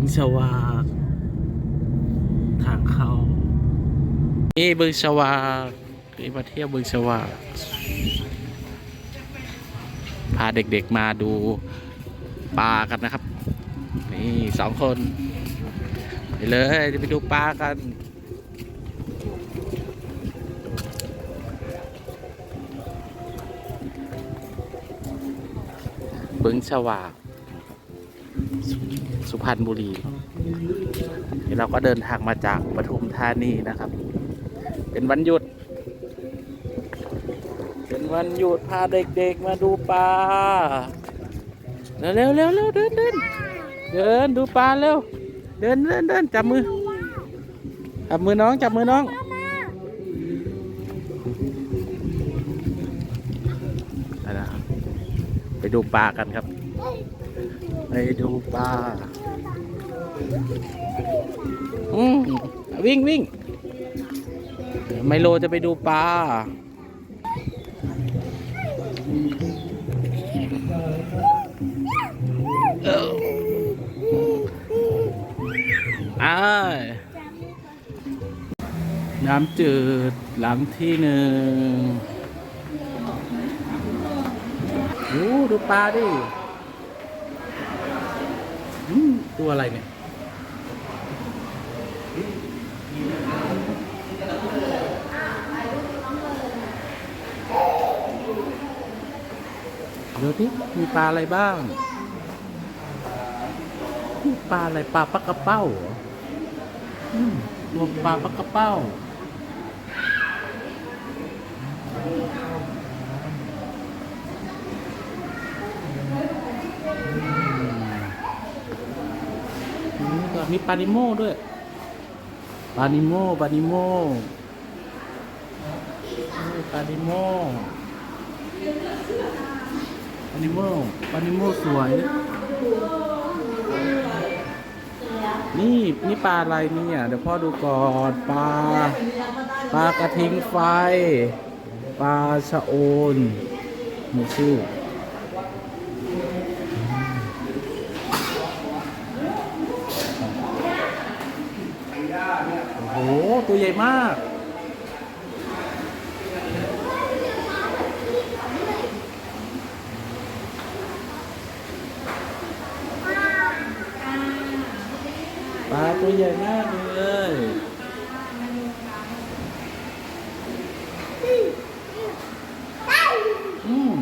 งสวากทางเข้านี่บึงสวากนี่มาเที่ยวบึงสวากพาเด็กๆมาดูปลากันนะครับ นี่สองคนไปเลยจะไปดูปลากันบึงสวาก สุพรรณบุรีนี่เราก็เดินทางมาจากปทุมธานีนะครับ เป็นวันหยุด เป็นวันหยุดพาเด็กๆมาดูปลาเร็วเร็วเร็วเดินเดินเดินดูปลาเร็ว เดินเดินเดินจับมือ จับมือน้องจับมือน้องไปดูปลากันครับ ไปดูปลา อืมวิ่งวิ่งไมโลจะไปดูปลาอ้าน้ำจืดหลังที่หนึ่งโอ้ดูปลาดิตัวอะไรเนี่ย ดูที่มีปลาอะไรบ้างปลาอะไรปลาปักกระเป้าเหรออืมปลาปักกระเป้านี่ก็มีปลานิโม่ด้วย ปลานิโม่ปลานิโม่ปลานิโม่ นิโมปานิโมสวย นี่นี่ปลาอะไรเนี่ย เดี๋ยวพ่อดูก่อนปลาปลากระทิงไฟ ปลาชะโอนมีชื่อโอ้โห ตัวใหญ่มาก ปลา ตัวใหญ่มากเลยอืม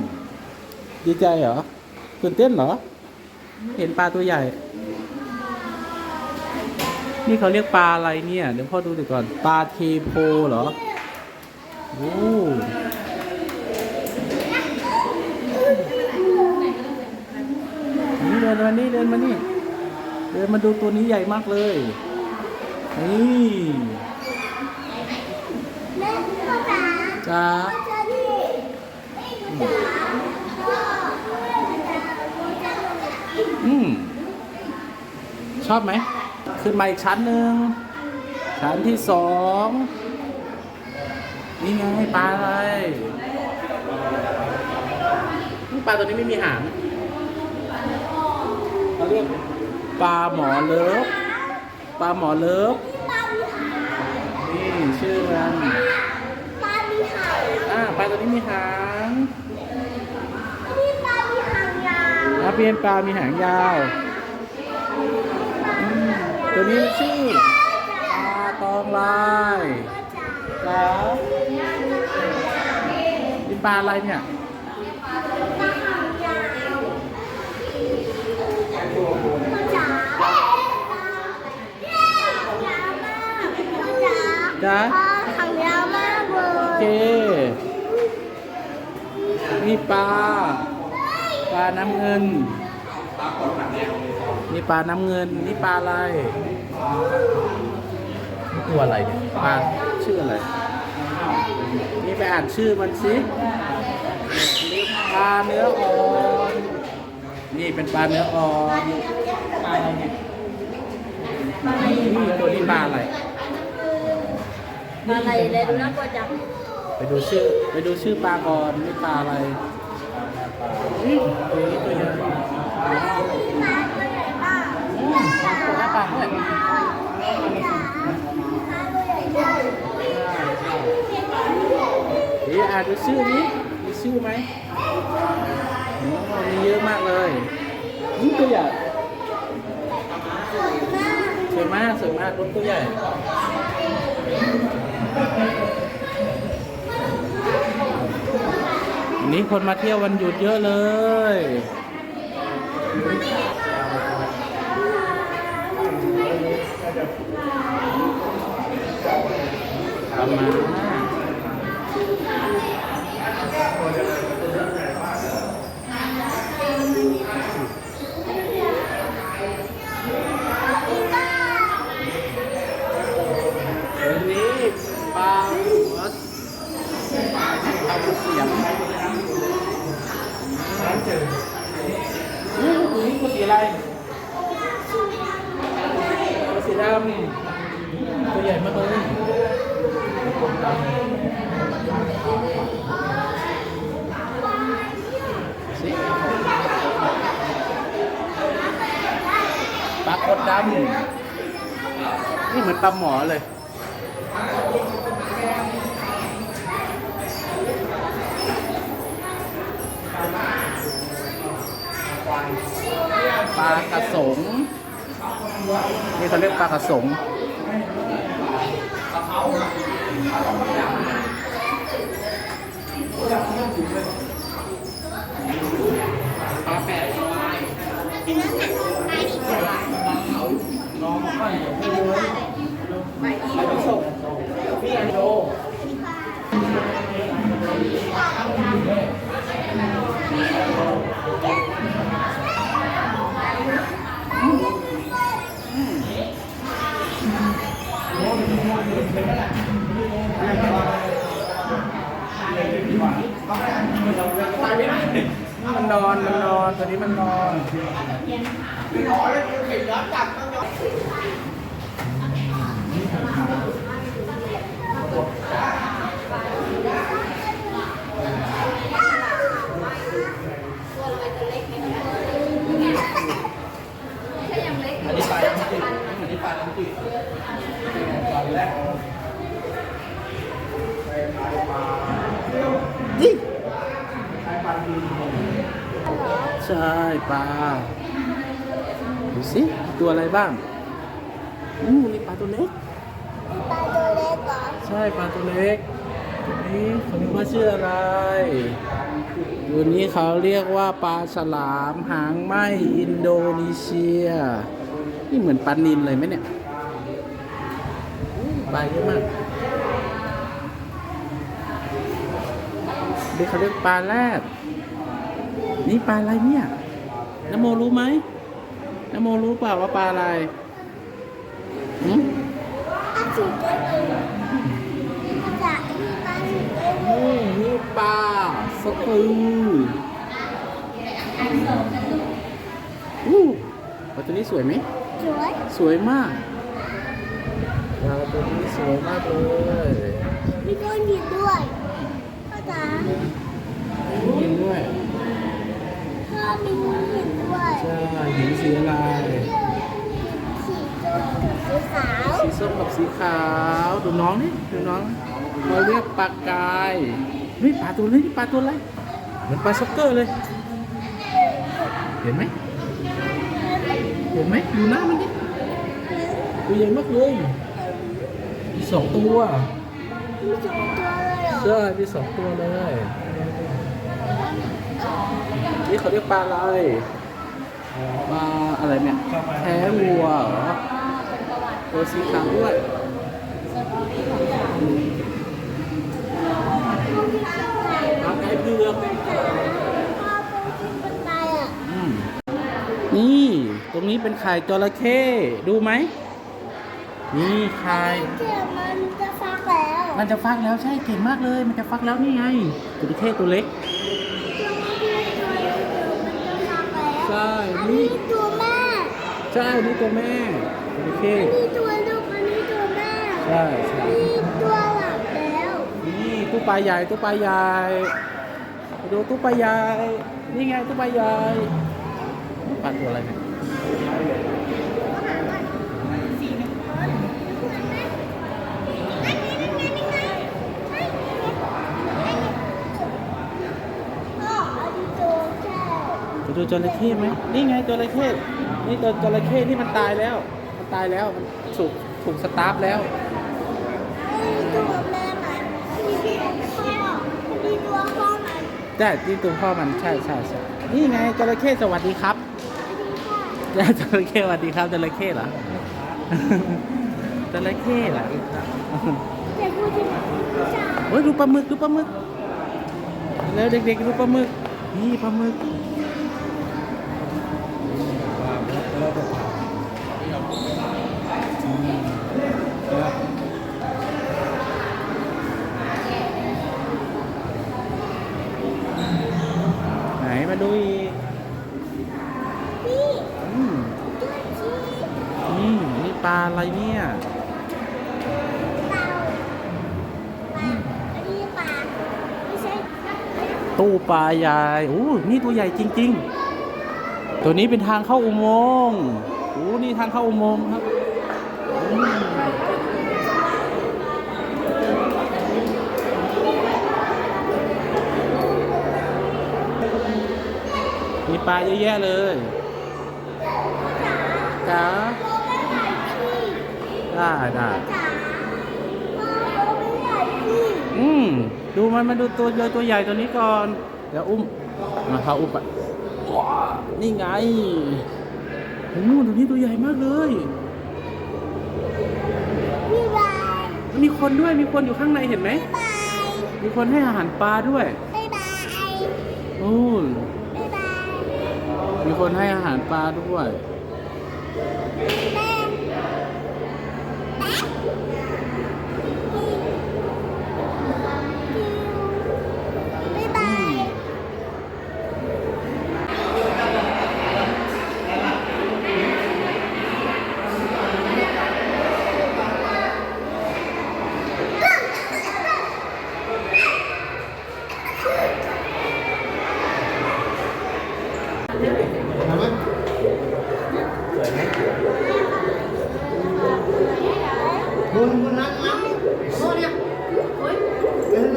ดีใจเหรอตื่นเต้นเหรอ เห็นปลาตัวใหญ่ นี่เขาเรียกปลาอะไรเนี่ย เดี๋ยวพ่อดูดีก่อน ปลาเทโพเหรอ โอ้นี่เดินมานี่เดินมานี่ เดินมาดูตัวนี้ใหญ่มากเลย นี่จ้าอืม ชอบไหม ขึ้นมาอีกชั้นหนึ่ง ชั้นที่สอง นี่ไงปลาอะไรนี่ปลาตัวนี้ไม่มีหางเขาเรียก ปลาหมอเลิฟปลาหมอเลิฟปลามีหางนี่ชื่อมันปลามีหางอ่าปลาตัวนี้มีหางนี่ปลามีหางยาวแล้วเป็นปลามีหางยาวอืมตัวนี้มันชื่อปลาตองลายพ่อจ๋าครับนี่ปลาอะไรเนี่ย ปลาหางยาวพ่อจ๋าปลาหางยาวมากพ่อ จ๋าจ๊ะปลาหางยาวมากเลโอเคยนี่ปลา ปลาน้ำเงิน นี่ปลาน้ำเงิน นี่ปลาอะไรนี่ตัวอะไรเนี่ยปลาชื่ออะไร นี่ไปอ่านชื่อมันสินี่ปลาเนื้ออ่อน นี่เป็นปลาเนื้ออ่อน ปลาอะไรเนี่ยนี่ตัวนี้ปลาอะไร ปลาอะไรเลยดูน่ากลัวจังไปดูชื่อไปดูชื่อปลาก่อนนี่ปลาอะไรอืมตัวนี้ตัวใหญ่ปลาตัวใหญ่มากอืมปลาด้วยเดี๋ยวอ่านดูชื่อนี้มีชื่อไหมโอ้มีเยอะมากเลยนี่ตัวใหญ่สวยมากสวยมากรถตัวใหญ่วั นนี้คนมาเที่ยววันหยุดเยอะเลยมมานนี้ปลาหัวปลาหัวเสียงนี่ตัวนี้ตัวสีอะไรตัวสีดำตัวใหญ่มากเลยสิปลากดดำนี่เหมือนปลาหมอเลย ปลากระสงนี่เขาเรียกปลากระสงปลาแปดน้องไม่ไม่เลยไป มันนอนมันนอนตัวนี้มันนอนอันนี้ปลาน้ำจืดอันนี้ปลาน้ำจืดนี่ ใช่ปลาดูสิตัวอะไรบ้างอู้นี่ปลาตัวเล็กปลาตัวเล็กเหรอใช่ปลาตัวเล็กตัวนี้เขาเรียกว่าชื่ออะไรตัวนี้เขาเรียกว่าปลาฉลามหางไหมอินโดนีเซีย นี่เหมือนปลานินเลยไหมเนี่ย ปลาเยอะมากเด็กเขาเรียกปลาแรดนี่ปลาอะไรเนี่ยนโมรู้ไหมนโมรู้เปล่าว่าปลาอะไรหืมปลาสีเขียวจะมีปลาสีเขียวนี่นี่ปลาสตูอู้ปลาตัวนี้สวยไหม สวย สวยมาก ปลาตัวนี้สวยมากเลยมีก้อนหินด้วยพ่อจ๋าหินด้วยพ่อมีก้อนหินด้วยใช่หินสีอะไรสีส้มกับสีขาวสีส้มกับสีขาวดูน้องนี่ดูน้องเราเรียกปลากายนี่ปลาตัวนี้ปลาตัวอะไรเหมือนปลาซ็อกเกอร์เลย เห็นไหมเห็นไหมดูหน้ามันดิตัวใหญ่มากเลย มีสองตัวมีสองตัวเลยเหรอใช่มีสองตัวเลย นี่เขาเรียกปลาอะไรปลาอะไรเนี่ยแท้วัวเหรอตัวสีขาวด้วยปลาไก่เผือกพ่อเป็นเป็นไงอะอืมนี่ ตรงนี้เป็นไข่จระเข้ดูไหม นี่ไข่เดี๋ยวมันจะฟักแล้ว มันจะฟักแล้วใช่เก่งมากเลย มันจะฟักแล้วนี่ไงจระเข้ตัวเล็กใช่อันนี่นี้ตัวแม่ใช่นี่ตัวแม่จระเข้อันนี้ตัวลูก อันนี้ตัวแม่ใช่ใช่อันนี้ตัวหลับแล้ว นี่ตู้ปลาใหญ่ตู้ปลาใหญ่ไปดูตู้ปลาใหญ่นี่ไงตู้ปลาใหญ่ปลาตัวอะไรเนี่ย จระเข้ไหมนี่ไงจระเข้นี่ตัวจระเข้ที่มันตายแล้ว มันตายแล้วมันถูกถูกสตาร์ฟแล้วมีตัวแม่มันมีตัวพ่อมีตัวพ่อมันใช่ที่ตัวพ่อมันใช่ใช่ใช่นี่ไงจระเข้สวัสดีครับจระเข้สวัสดีครับจระเข้เหรอจระเข้เหรอเด็กผู้ชายผู้ชายเฮ้ยดูปลาหมึกดูปลาหมึกแล้วเด็กๆดูปลาหมึกนี่ปลาหมึก อืมไหนมาดูอีกนี่อืมตัวชีนี่นี่ปลาอะไรเนี่ยเต่าปลาอันนี้ปลาไม่ใช่ตู้ปลายายโอ้นี่ตัวใหญ่จริง ๆ ตัวนี้เป็นทางเข้าอุโมงค์โอ้นี่ทางเข้าอุโมงค์ครับ มีปลาเยอะแยะเลยจ้าได้ได้อืม ดูมันมาดูตัวเลยตัวใหญ่ตัวนี้ก่อน เดี๋ยวอุ้มมาเขาอุ้มไป นี่ไงโอ้โหตัวนี้ตัวใหญ่มากเลยพี่บายมีคนด้วยมีคนอยู่ข้างในเห็นไหมบายมีคนให้อาหารปลาด้วยบ๊ายบายโอ้ยบ๊ายบายมีคนให้อาหารปลาด้วย แม่แม่บ๊ายบาย Buồn buồn lắm lắm. Thôi đi. Lên.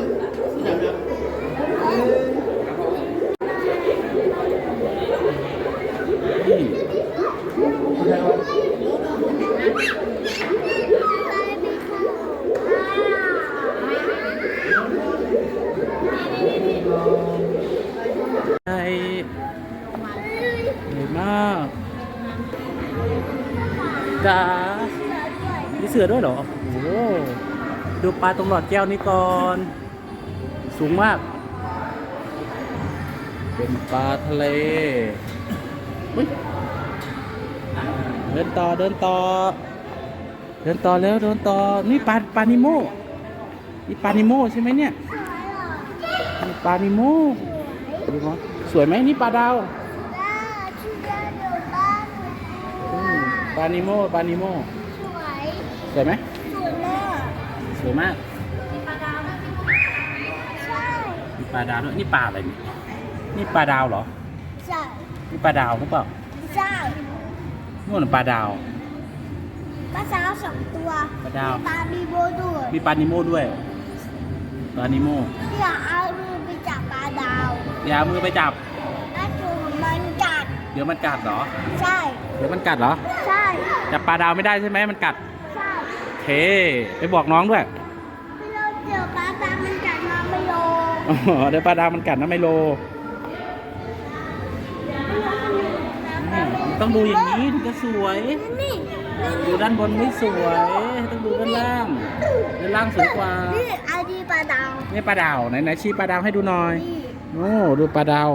Đẹp đẹp. นี่ ใหญ่ใหญ่มากจ้ามีเสือด้วยเหรอ โอ้โหดูปลาตรงหลอดแก้วนี้ก่อน สูงมาก เป็นปลาทะเลอุ๊ย เดินต่อเดินต่อ เดินต่อแล้วเดินต่อ นี่ปลาปลานิโมนี่ปลานิโมใช่ไหมเนี่ยนี่ปลานิโมดูมั้ยสวยไหมนี่ปลาดาวอืมปลานิโมปลานิโมสวยสวยไหมสวยมากสวยมากใช่มีปลาดาวด้วยนี่ปลาอะไรเนี่ยนี่ปลาดาวเหรอใช่นี่ปลาดาวหรือเปล่าใช่ นู่นนะปลาดาว ปลาสาวสองตัวปลาดาว มีปลาบีโบด้วยมีปลานิโมด้วยปลานิโมอย่าเอามือไปจับปลาดาวอย่าเอามือไปจับ ถ้าตัวมันกัด เดี๋ยวมันกัดเหรอ ใช่ เดี๋ยวมันกัดเหรอ ใช่ จับปลาดาวไม่ได้ใช่ไหมมันกัด ใช่โอเคไปบอกน้องด้วยพี่เราเจอปลาดาวมันกัดมาไม่โลอ๋อเดี๋ยวปลาดาวมันกัดนะไมโล ต้องดูอย่างนี้ถึงจะสวย นี่อยู่ด้านบนไม่สวย ต้องดูด้านล่าง ด้านล่างสวยกว่า นี่ไอดีปลาดาวนี่ปลาดาวไหนไหนชี้ปลาดาวให้ดูหน่อย นี่โอ้ดูปลาดาว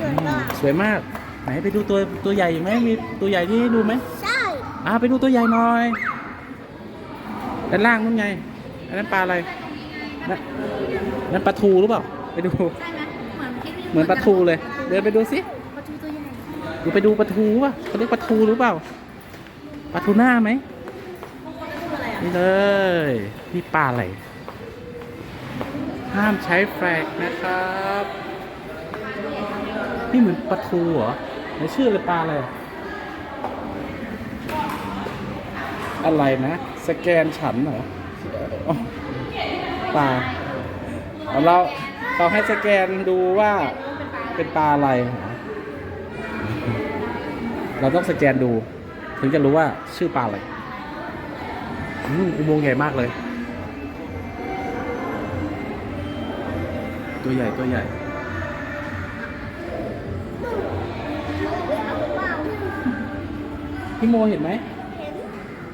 สวยมากสวยมาก ไหนไปดูตัวตัวใหญ่อีกไหมมีตัวใหญ่ที่ให้ดูไหมใช่อ่าไปดูตัวใหญ่หน่อย ด้านล่างนู่นไงอันนั้นปลาอะไรนั่นนั่นปลาทูหรือเปล่า ไปดูใช่ไหมเหมือนที่เหมือนปลาทูเลย เดินไปดูสิ ดูไปดูปลาทูป่ะเขาเรียกปลาทูหรือเปล่าปลาทูหน้าไหมนี่เลยนี่ปลาอะไรห้ามใช้แฟลกนะครับนี่เหมือนปลาทูเหรอไหนชื่ออะไรปลาอะไรอะไรนะ สแกนฉันเหรอปลาเอาเราเราให้สแกนดูว่าเป็นปลาอะไร เราต้องสแกนดู ถึงจะรู้ว่าชื่อปลาอะไรอุโมงค์ใหญ่มากเลย ตัวใหญ่ตัวใหญ่พี่โมเห็นไหม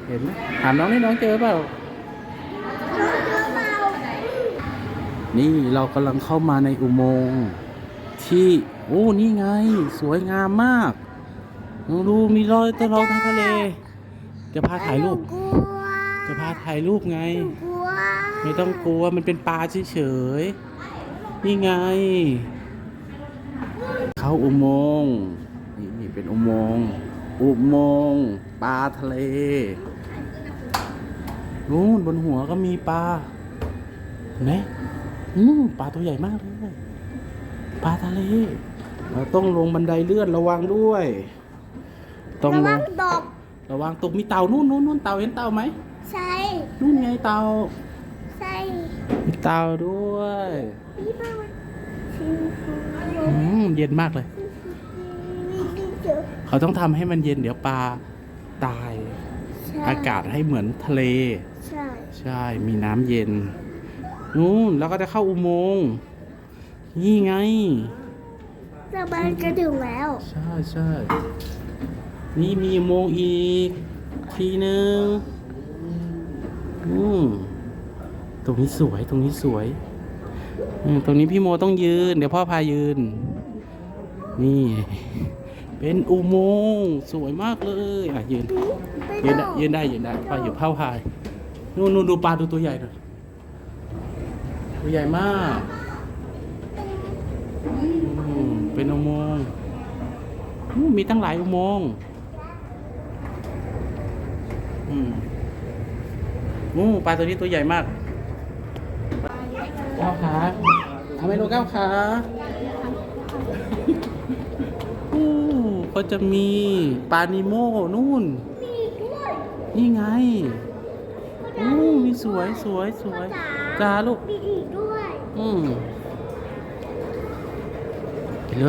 เห็นไหมถามน้องนี่น้องเจอเปล่า นี่เรากำลังเข้ามาในอุโมงค์ที่ โอ้ นี่ไง สวยงามมาก ลองดูมีรอยตะลองทางทะเล จะพาถ่ายรูป กลัวจะพาถ่ายรูปไง กลัวไม่ต้องกลัวมันเป็นปลาเฉยๆนี่ไง เข้าอุโมงค์นี่นี่เป็นอุโมงค์อุโมงค์ปลาทะเลนู่นบนหัวก็มีปลาเห็นไหมอืมปลาตัวใหญ่มากเลยปลาทะเลเราต้องลงบันไดเลื่อนระวังด้วย ต้องระลวังงตกระวังตกมีเต่านู่นนู่นนู่นเต่าเห็นเต่าไหมใช่นู่นไงเต่าใช่มีเต่าด้วยนี่บ้างชิวอืมเย็นมากเลยเขาต้องทำให้มันเย็นเดี๋ยวปลาตายอากาศให้เหมือนทะเล ใช่ใช่มีน้ำเย็น นู่นแล้วก็จะเข้าอุโมงค์นี่ไงจะบานกระดึงแล้ว ใช่ใช่ นี่มีอุโมงค์อีกทีหนึ่งอืมตรงนี้สวยตรงนี้สวยตรงนี้พี่โมต้องยืน เดี๋ยวพ่อพายืน นี่ เป็นอุโมงค์สวยมากเลยอะยืนยืนได้ยืนได้ยืนได้พ่ออยู่เผาพายนู่นนู่นดูปลาดูตัวใหญ่หน่อยตัวใหญ่มากเป็นอุโมงค์มีตั้งหลายอุโมงค์ อืมอู้ปลาตัวนี้ตัวใหญ่มากก้าวขาทำไมโลก้าวขาอู้ก็จะมีปลานิโมนู่นมีด้วยนี่ไงอู้มีสวยสวยสวยจ้าลูก มีอีกด้วย อืมไปเล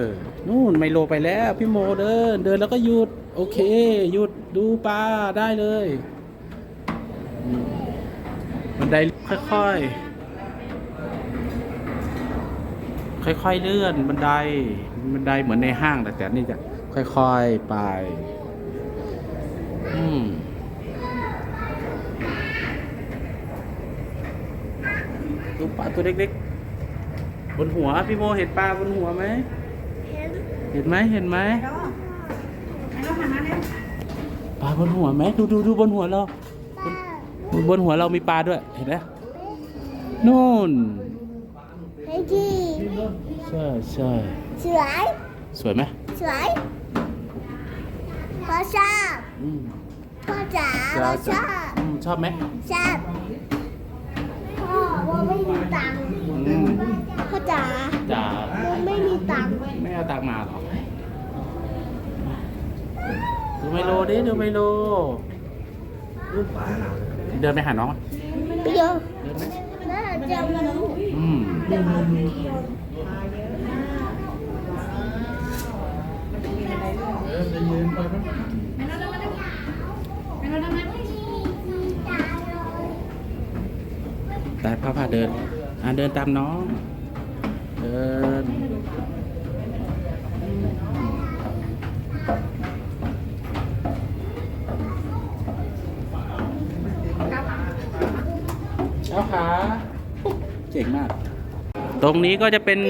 ยนู่นไมโลไปแล้ว พี่โมเดิน เดินแล้วก็หยุด โอเค หยุด ดูปลาได้เลยอืมบันไดค่อยๆ ค่อยๆเลื่อนบันไดบันไดเหมือนในห้างแต่แต่นี่จะค่อยๆไป อืมดูปลาตัวเล็กๆ บนหัว พี่โมเห็นปลาบนหัวไหม เห็น เห็นไหมเห็นไหม ปลาบนหัวไหมดูดูดูบนหัวเราป้าบนหัวเรามีปลาด้วยเห็นไหมนู่นเฮ้ยจีใช่ใช่สวยสวยไหมสวยพ่อชอบอืมพ่อจ๋าพ่อชอบอืมชอบไหมชอบพ่อว่าไม่มีตังค์อืมพ่อจ๋าจ๋าว่าไม่มีตังค์ไม่เอาตังค์มาหรอ ดูไมโลดิดูไมโลเดินไปหาน้องไหมไปเยอะเดินไหมน่าจะรู้อืมแต่พ่อพาเดินอ่าเดินตามน้อง เดิน เอาขาเจ๋งมาก ตรงนี้ก็จะเป็น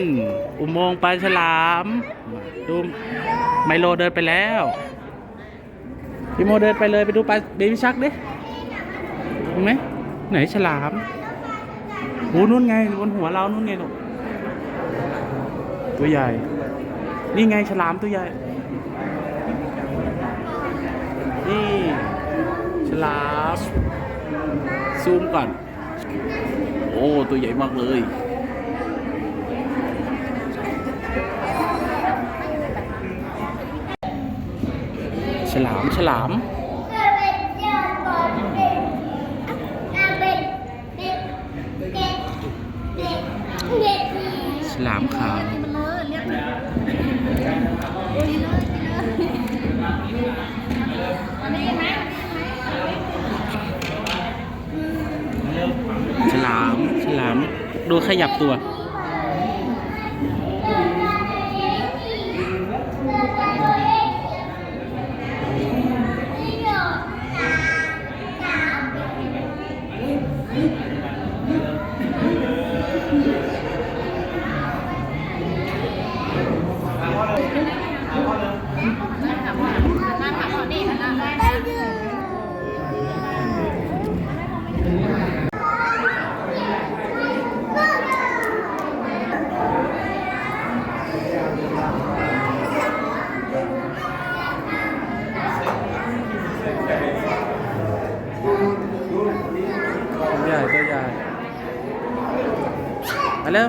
อุโมงค์ปลาฉลาม ดูไมโลเดินไปแล้ว พี่โมเดินไปเลยไปดูปลาเบบี้ชักดิเห็นไหมไหนฉลามโอ้นู่นไงบนหัวเรานู่นไงลูกตัวใหญ่ นี่ไงฉลามตัวใหญ่ นี่ ฉลาม ซูมก่อน โอ้ตัวใหญ่มากเลยฉลามฉลามฉลามขาวนี่นะ หลามดูขยับตัว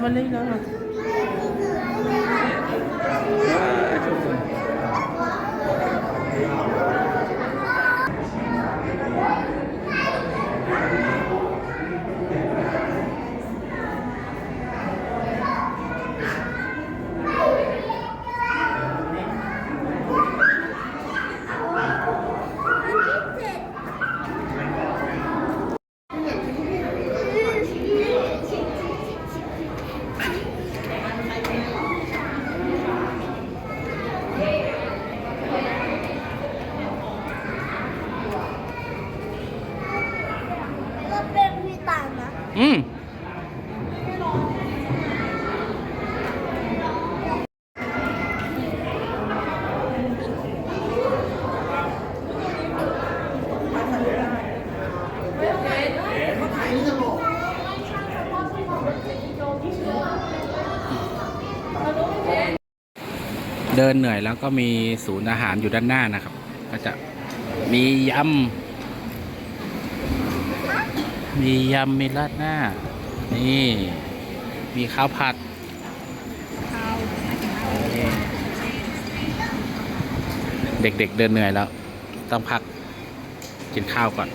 มาแล้วมาเลยแล้ว ก็เป็นพี่ตายนะ อืม เดินเหนื่อยแล้วก็มีศูนย์อาหารอยู่ด้านหน้านะครับ ก็จะมียำมียำมีราดหน้า นี่ มีข้าวผัดนี่เด็กๆเดินเหนื่อยแล้ว ต้องพักกินข้าวก่อน